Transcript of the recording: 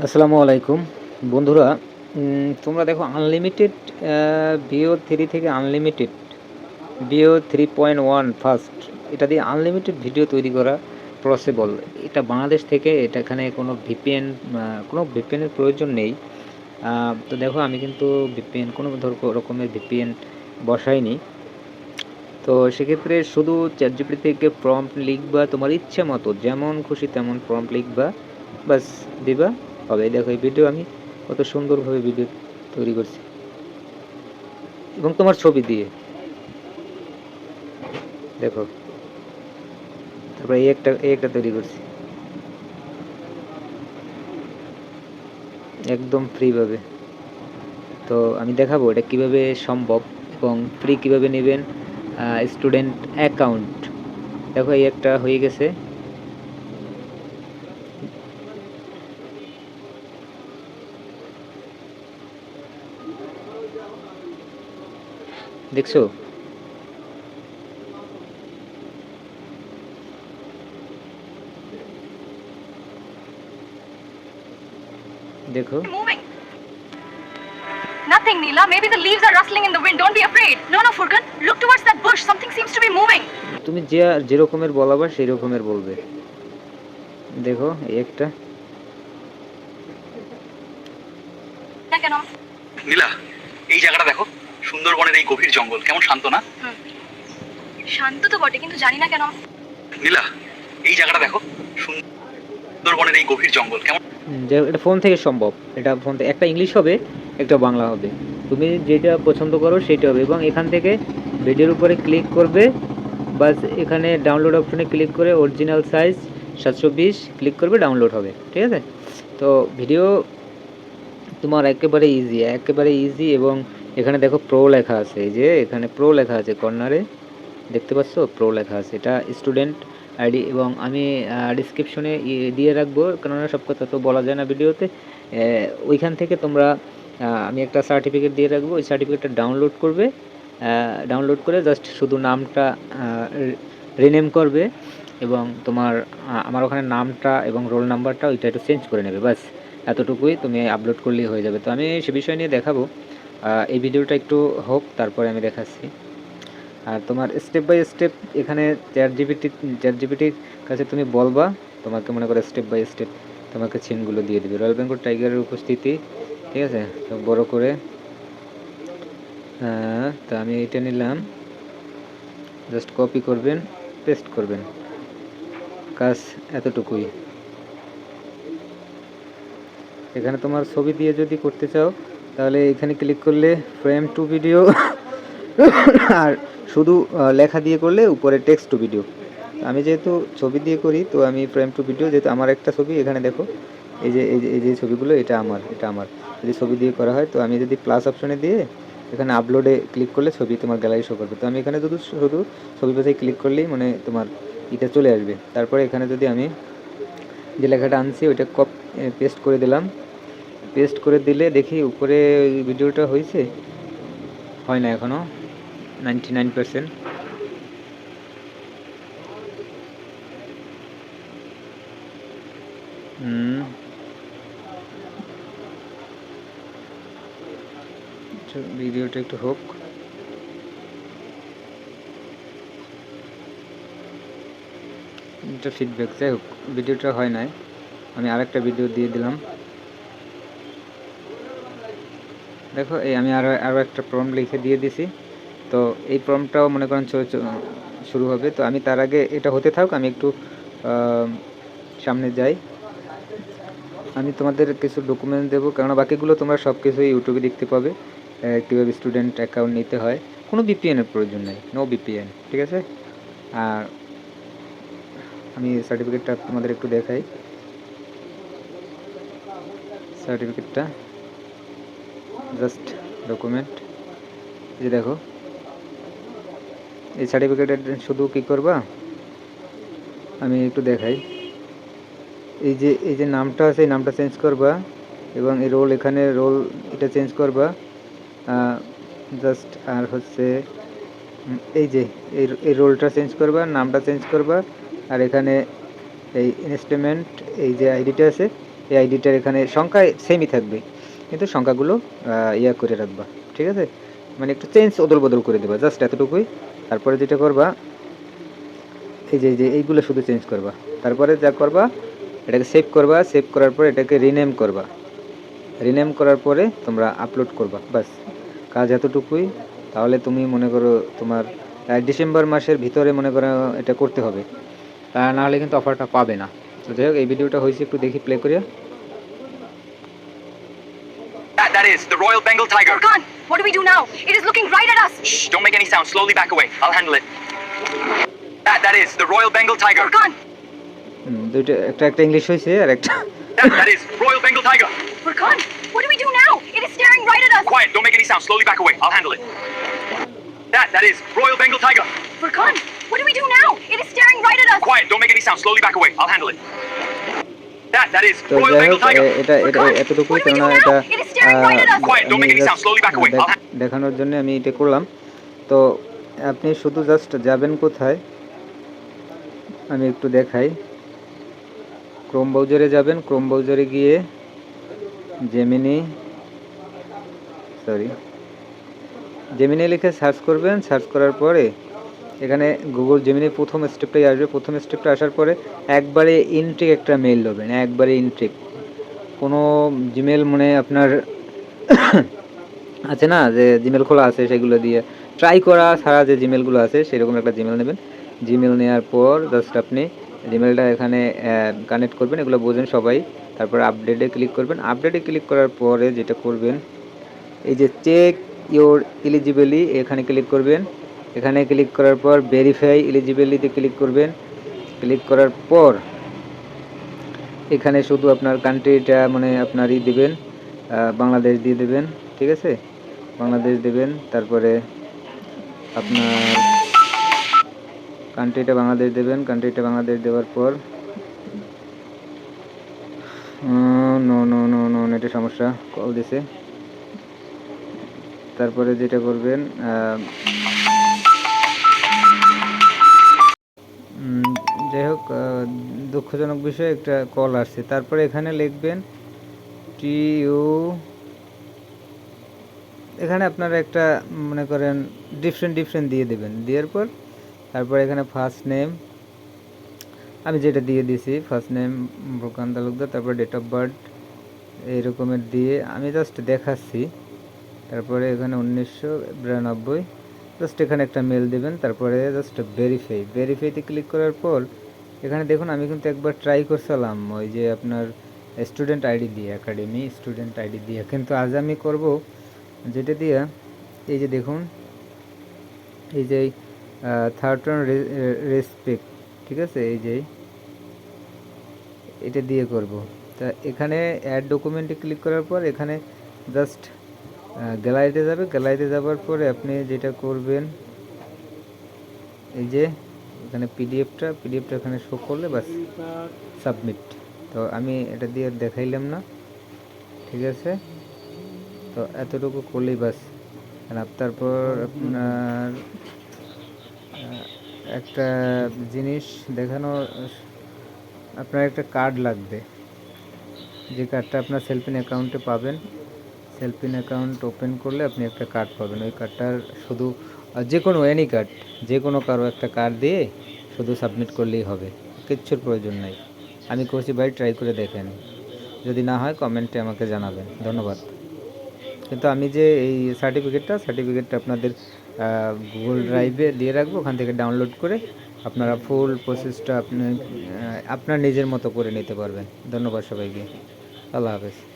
আসসালামু আলাইকুম। বন্ধুরা তোমরা দেখো আনলিমিটেড বিও থ্রি থেকে unlimited Veo three point one first এটা দিয়ে আনলিমিটেড ভিডিও তৈরি করা পসিবল এটা বাংলাদেশ থেকে, এটা এখানে কোনো ভিপিএন কোনো ভিপিএনের প্রয়োজন নেই। তো দেখো, আমি কিন্তু ভিপিএন কোনো রকমের ভিপিএন বসাইনি। তো সেক্ষেত্রে শুধু চ্যাট জিপিটি থেকে প্রম্পট লিখবা তোমার ইচ্ছে মতো, যেমন খুশি তেমন প্রম্পট লিখবা বাস দিবা। হবে দেখো, এই ভিডিও আমি কত সুন্দরভাবে ভিডিও তৈরি করছি। এবং তোমার ছবি দিয়ে। দেখো, তারপরে এই একটা এই একটা তৈরি করছি। একদম ফ্রিভাবে তো আমি দেখাবো এটা কীভাবে সম্ভব এবং ফ্রি কীভাবে নেবেন স্টুডেন্ট অ্যাকাউন্ট দেখো, এই একটা হয়ে গেছে। দেখছ দেখো. Nothing, Neela. Maybe the leaves are rustling in the wind. Don't be afraid. No, no, Furkan. Look towards that bush. Something seems to be moving. তুমি যে যে রকমের বলাবা সেই রকমের বলবে দেখো এই একটা কেন নীলা এই জায়গাটা দেখো সুন্দরবনের এই গভীর জঙ্গল। কেমন শান্ত না? শান্ত তো বটে কিন্তু জানি না কেন। নীলা এই জায়গাটা দেখো। সুন্দরবনের এই গভীর জঙ্গল কেমন? যে এটা ফোন থেকে সম্ভব। এটা ফোন থেকে একটা ইংলিশ হবে একটা বাংলা হবে। তুমি যেটা পছন্দ করো সেটা হবে এবং এখান থেকে ভিডিওর উপরে ক্লিক করবে। বাস এখানে ডাউনলোড অপশনে ক্লিক করে অরিজিনাল সাইজ সাতশো বিশ ক্লিক করবে ডাউনলোড হবে। ঠিক আছে? তো ভিডিও তোমার একেবারে ইজি একেবারে ইজি এবং এখানে দেখো প্রো লেখা আছে, এই যে এখানে প্রো লেখা আছে কর্নারে দেখতে পাচ্ছো? প্রো লেখা আছে। এটা স্টুডেন্ট আইডি এবং আমি ডিসক্রিপশনে দিয়ে রাখব, কেননা সব কথা তো বলা যায় না ভিডিওতে ওইখান থেকে তোমরা আমি একটা সার্টিফিকেট দিয়ে রাখব, ওই সার্টিফিকেটটা ডাউনলোড করবে। ডাউনলোড করে জাস্ট শুধু নামটা রিনেম করবে এবং তোমার আমার ওখানে নামটা এবং রোল নাম্বারটা ওইটা একটু চেঞ্জ করে নেবে বাস এতটুকুই তুমি আপলোড করলেই হয়ে যাবে। তো আমি সে বিষয় নিয়ে দেখাবো। এই ভিডিওটা একটু হোক, তারপরে আমি দেখাচ্ছি। আর তোমার স্টেপ বাই স্টেপ এখানে চ্যাট জিপিটি চ্যাট জিপিটির কাছে তুমি বলবা, তোমাকে মনে করো স্টেপ বাই স্টেপ তোমাকে চিনগুলো দিয়ে দিবে। রয়্যাল বেঙ্গল টাইগারের উপস্থিতি, ঠিক আছে? তো বড় করে হ্যাঁ তা আমি এটা নিলাম। জাস্ট কপি করবেন পেস্ট করবেন। কাজ এতটুকুই। এখানে তোমার ছবি দিয়ে যদি করতে চাও তাহলে এখানে ক্লিক করলে ফ্রেম টু ভিডিও আর শুধু লেখা দিয়ে করলে উপরে টেক্সট টু ভিডিও আমি যেহেতু ছবি দিয়ে করি, তো আমি ফ্রেম টু ভিডিও যেহেতু আমার একটা ছবি, এখানে দেখো, এই যে এই যে ছবিগুলো, এটা আমার এটা আমার। যদি ছবি দিয়ে করা হয়, তো আমি যদি প্লাস অপশনে দিয়ে এখানে আপলোডে ক্লিক করলে ছবি তোমার গ্যালারি শো করবে। তো আমি এখানে শুধু শুধু ছবি পাশে ক্লিক করলেই মানে তোমার এটা চলে আসবে। তারপরে এখানে যদি আমি যে লেখাটা আনছি, ওইটা কপ পেস্ট করে দিলাম। পেস্ট করে দিলে দেখি উপরে ভিডিওটা হয়েছে? হয় না এখনও? নাইনটি নাইন পার্সেন্ট ভিডিওটা একটু হোক। ফিডব্যাক যাই হোক, ভিডিওটা হয় নাই। আমি আরেকটা ভিডিও দিয়ে দিলাম। দেখো, এই আমি আরও আরও একটা প্রম লিখে দিয়ে দিছি। তো এই প্রমটাও মনে করেন শুরু হবে। তো আমি তার আগে এটা হতে থাক, আমি একটু সামনে যাই। আমি তোমাদের কিছু ডকুমেন্ট দেবো, কেননা বাকিগুলো তোমরা সব কিছুই ইউটিউবে দেখতে পাবে। কীভাবে স্টুডেন্ট অ্যাকাউন্ট নিতে হয়। কোনো বিপিএনের প্রয়োজন নেই নো বিপিএন ঠিক আছে? আর আমি সার্টিফিকেটটা তোমাদের একটু দেখাই। সার্টিফিকেটটা জাস্ট ডকুমেন্ট এই দেখো। এই সার্টিফিকেটের শুধু কি করবা? আমি একটু দেখাই। এই যে এই যে নামটা আছে, এই নামটা চেঞ্জ করবা এবং এই রোল এখানে রোল এটা চেঞ্জ করবা। জাস্ট আর হচ্ছে এই যে, এই এই রোলটা চেঞ্জ করবা, নামটা চেঞ্জ করবা। আর এখানে এই ইনস্ট্রুমেন্ট এই যে আইডিটা আছে, এই আইডিটার এখানে সংখ্যা সেমই থাকবে। কিন্তু সংখ্যাগুলো ইয়া করে রাখবা, ঠিক আছে? মানে একটু চেঞ্জ অদল বদল করে দেবা জাস্ট এতটুকুই। তারপরে যেটা করবা, এই যে যে, এইগুলো শুধু চেঞ্জ করবা। তারপরে যা করবা, এটাকে সেভ করবা সেভ করার পরে এটাকে রিনেম করবা। রিনেম করার পরে তোমরা আপলোড করবা বাস কাজ এতটুকুই। তাহলে তুমি মনে করো তোমার ডিসেম্বর মাসের ভিতরে মনে করো এটা করতে হবে। তা না হলে কিন্তু অফারটা পাবে না। তো যাই হোক, এই ভিডিওটা হয়েছে, একটু দেখি প্লে করিয়া। is the Royal Bengal Tiger. Furkan, what do we do now? It is looking right at us. Shh, don't make any sound. Slowly back away. I'll handle it. That, that is the Royal Bengal Tiger. Furkan, হুম, দুইটা একটা একটা English হয়েছে আর একটা That, that is Royal Bengal Tiger. Furkan, what do we do now? It is staring right at us. Quiet. Don't make any sound. Slowly back away. I'll handle it. That, that is Royal Bengal Tiger. Furkan, what do we do now? It is staring right at us. Quiet. Don't make any sound. Slowly back away. I'll handle it. তো যাই হোক এটা এটা we কেননা এটা দেখানোর জন্য আমি এটা করলাম। তো আপনি শুধু জাস্ট যাবেন কোথায়? আমি একটু দেখাই। ক্রোম ব্রাউজারে যাবেন। ক্রোম ব্রাউজারে গিয়ে জেমিনি সরি জেমিনি লিখে সার্চ করবেন। সার্চ করার পরে এখানে গুগল জেমিনি প্রথম স্টেপটাই আসবে। প্রথম স্টেপটা আসার পরে একবারে ইনট্রিক একটা মেল দেবেন একবারে ইনট্রিক কোনো জিমেল মানে আপনার আছে না, যে জিমেল খোলা আছে সেগুলো দিয়ে ট্রাই করা ছাড়া যে জিমেলগুলো আছে সেরকম একটা জিমেল নেবেন। জিমেল নেওয়ার পর জাস্ট আপনি জিমেলটা এখানে কানেক্ট করবেন, এগুলো বোঝেন সবাই। তারপর আপডেটে ক্লিক করবেন। আপডেটে ক্লিক করার পরে যেটা করবেন, এই যে চেক ইওর এলিজিবিলি এখানে ক্লিক করবেন। এখানে ক্লিক করার পর ভেরিফাই এলিজিবিলিতে ক্লিক করবেন। ক্লিক করার পর এখানে শুধু আপনার কান্ট্রিটা মানে আপনার ই দেবেন বাংলাদেশ দিয়ে দেবেন, ঠিক আছে? বাংলাদেশ দেবেন, তারপরে আপনার কান্ট্রিটা বাংলাদেশ দেবেন কান্ট্রিটা বাংলাদেশ দেওয়ার পর নো নো নো নো নেটে সমস্যা কল দিছে। তারপরে যেটা করবেন যাই হোক দুঃখজনক বিষয়ে একটা কল আসছে। তারপরে এখানে লিখবেন টি ইউ এখানে আপনারা একটা, মনে করেন ডিফারেন্ট ডিফারেন্ট দিয়ে দেবেন। দেওয়ার পর, তারপর এখানে ফার্স্ট নেম আমি যেটা দিয়ে দিয়েছি ফার্স্ট নেম প্রকান তালুকদার, তারপর ডেট অফ বার্থ এইরকমের দিয়ে আমি জাস্ট দেখাচ্ছি। তারপরে এখানে উনিশশো বিরানব্বই জাস্ট এখানে একটা মেল দেবেন, তারপরে জাস্ট ভেরিফাই ভেরিফাইতে ক্লিক করার পর, এখানে দেখুন আমি কিন্তু একবার ট্রাই করছিলাম ওই যে আপনার স্টুডেন্ট আইডি দিয়ে একাডেমি স্টুডেন্ট আইডি দিয়ে। কিন্তু আজ আমি করব যেটা দিয়ে, এই যে দেখুন, এই যে থার্ড টার্ন রেসপেক্ট ঠিক আছে? এই যে, এটা দিয়ে করব। তা এখানে অ্যাড ডকুমেন্টে ক্লিক করার পর, এখানে জাস্ট গ্যালারিতে যাবে। গ্যালারিতে যাওয়ার পরে আপনি যেটা করবেন, এই যে এখানে পিডিএফটা পিডিএফটা এখানে শো করলে বাস সাবমিট তো আমি এটা দিয়ে দেখাইলাম না, ঠিক আছে? তো এতটুকু করলেই বাস তারপর আপনার একটা জিনিস দেখানো আপনার একটা কার্ড লাগবে। যে কার্ডটা আপনার সেলফিন অ্যাকাউন্টে পাবেন। সেলফিন অ্যাকাউন্ট ওপেন করলে আপনি একটা কার্ড পাবেন। ওই কার্ডটার শুধু যে কোনো এনি কার্ড যে কোনো কারও একটা কার্ড দিয়ে শুধু সাবমিট করলেই হবে। কিচ্ছুর প্রয়োজন নাই। আমি করছি ভাই ট্রাই করে দেখেন। যদি না হয় কমেন্টে আমাকে জানাবেন। ধন্যবাদ। কিন্তু আমি যে এই সার্টিফিকেটটা সার্টিফিকেটটা আপনাদের গুগল ড্রাইভে দিয়ে রাখব, ওখান থেকে ডাউনলোড করে আপনারা ফুল প্রসেসটা আপনি আপনার নিজের মতো করে নিতে পারবেন। ধন্যবাদ সবাইকে। আল্লাহ হাফেজ।